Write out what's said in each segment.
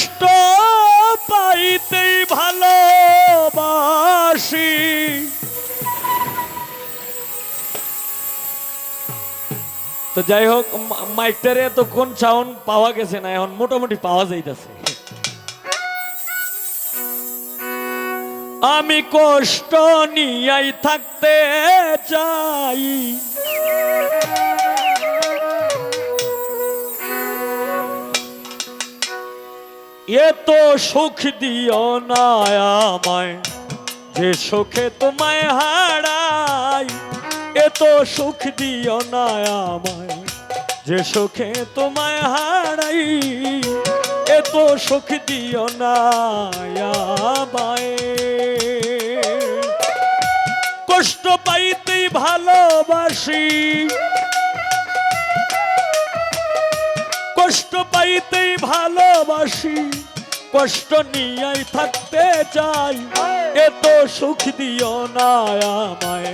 কষ্ট পাইতেই ভালোবাসি। তো যাই হোক মাইকটারে তো কোন সাউন্ড পাওয়া গেছে না, এখন মোটামুটি পাওয়া যাইতেছে। আমি কষ্ট নিয়াই থাকতে চাই। এত সুখ দিও না আমায়, যে সুখে তোমায় হারাই এত সুখ দিও না আমায়, যে সুখে তোমায় হারাই এত সুখ দিও না আমায়। কষ্ট পাইতেই ভালোবাসি কষ্ট পাইতেই ভালোবাসি, কষ্ট নিয়াই থাকতে চাই। এত সুখ দিও না আমায়,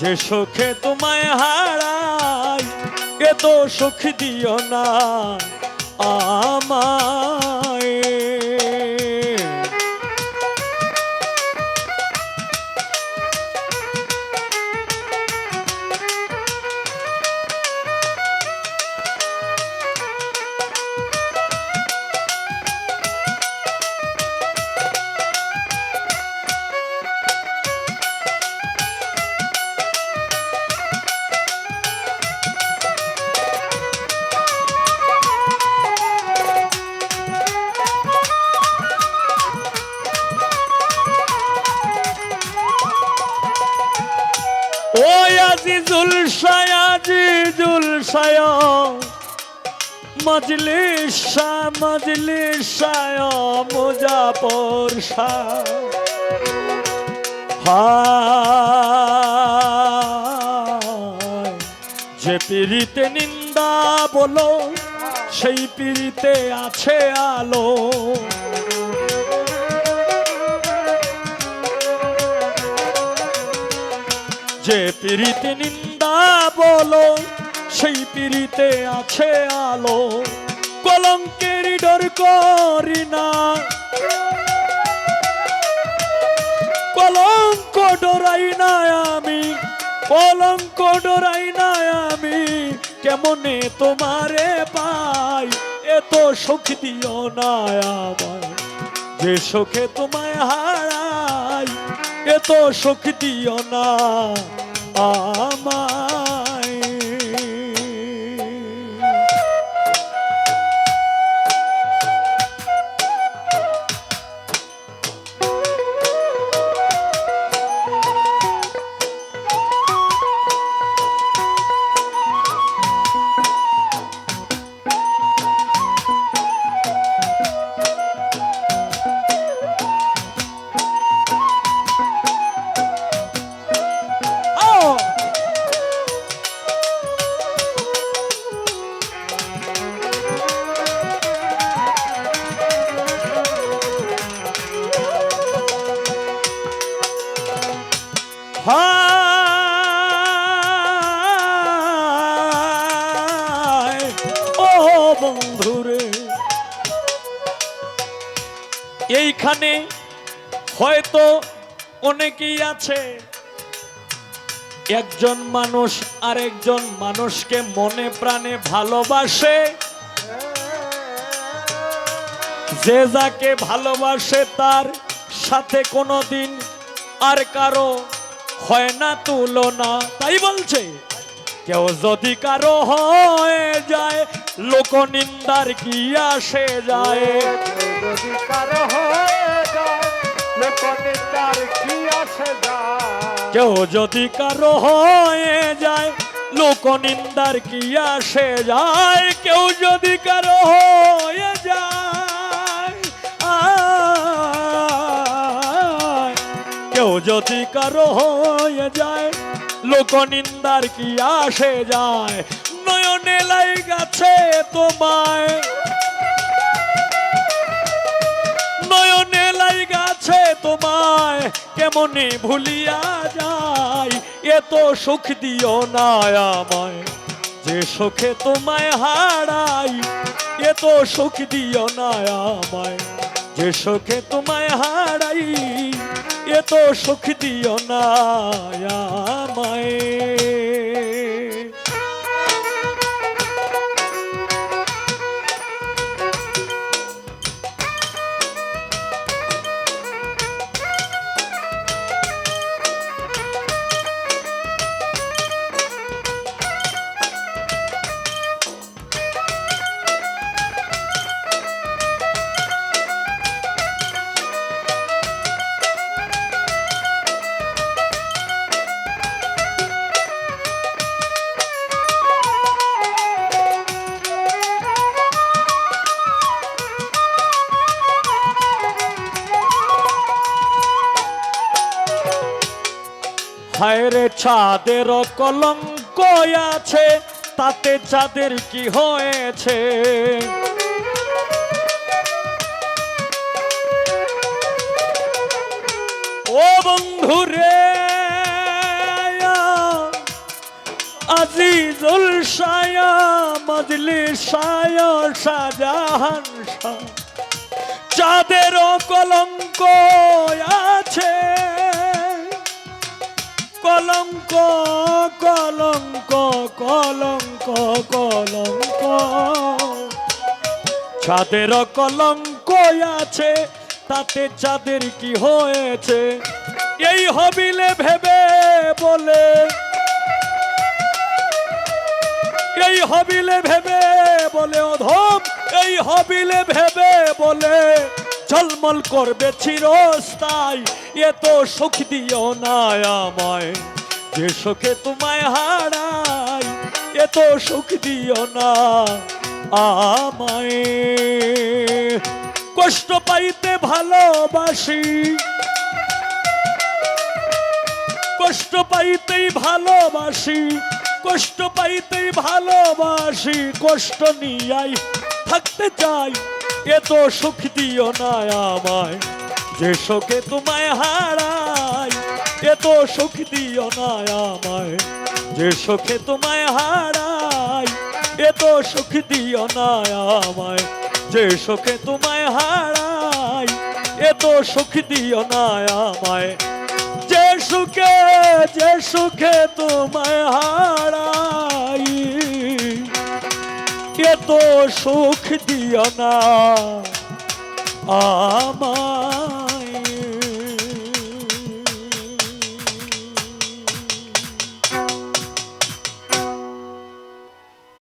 যে সুখে তোমায় হারাই। এত সুখ দিও না আমায়। আজিজুল আজিজুল শাহ মজলিস শাহ মজলিস শাহ মুজাফর হায়, যে পিড়িতে নিন্দা বলো, সেই পিড়িতে আছে আলো। যে পিড়িতে নিন্দা বলো, সেই পিড়িতে আছে আলো। কলঙ্কের ডর করি না। কলঙ্ক ডরাই না আমি, কলঙ্ক ডরাই না আমি। কেমনে তোমারে পাই, এত সুখ দিও না আমায়। যে সুখে তোমায় হারাই এত দিও না আমায়। ও বন্ধুরে এইখানে হয়তো অনেকেই আছে। একজন মানুষ আরেকজন মানুষকে মনে প্রাণে ভালোবাসে। যে যাকে ভালোবাসে তার সাথে কোনোদিন আর কারও হয় না তুলনা। তাই বলছে কেউ যদি কারও হয়ে যায় লোক নিন্দার কি আসে যায়? যদি কারও হয়ে যায় লোকনিন্দার কি আসে যায়? কেউ যদি কারও হয়ে যায় লোক নিন্দার কি আসে যায়? কেউ যদি কারও হয়ে যায় যদি কারও হয়ে যায় লোক নিন্দার কি আসে যায়? নয়নে লাই গাছে তোমায়। নয়নে লাই গাছে তোমায়, কেমনে ভুলিয়া যায়? এত সুখ দিও না আমায়। যে সুখে তোমায় হারাই এত সুখ দিও না আমায়। যে সুখে তোমায় হারাই এত সুখ দিও না আমায়। হায়রে চাঁদের কলঙ্ক আছে, তাতে চাঁদের কি হয়েছে? ও বন্ধু রে আজিজুল সায়া, মজলি সায়া, শাহজাহান শাহ। চাঁদেরও কলঙ্ক আছে কলঙ্ক কলঙ্ক কলঙ্ক কলঙ্ক। ছাদের কলঙ্ক আছে, তাতে চাঁদের কি হয়েছে? এই হবিলে ভেবে বলে। এই হবিলে ভেবে বলে অধম এই হবিলে ভেবে বলে, ঝলমল করবে চিরস্থায়। এ তো সুখ দিও না আমায়। যে সুখে তোমায় হারাই, এত সুখ দিও না আমায়। কষ্ট পাইতে ভালোবাসি। কষ্ট পাইতেই ভালোবাসি। কষ্ট পাইতেই ভালোবাসি। কষ্ট নিয়াই থাকতে চাই, এত সুখ দিও না আমায়। যে শোকে তোমায় হারাই এত সুখ দিও না আমায়। যে শোকে তোমায় হারাই এত সুখ দিও না আমায়। যে শোকে তোমায় হারাই এত সুখ দিও না আমায়। যে সুখে যে সুখে তোমায় হারাই এত সুখ দিও না আমার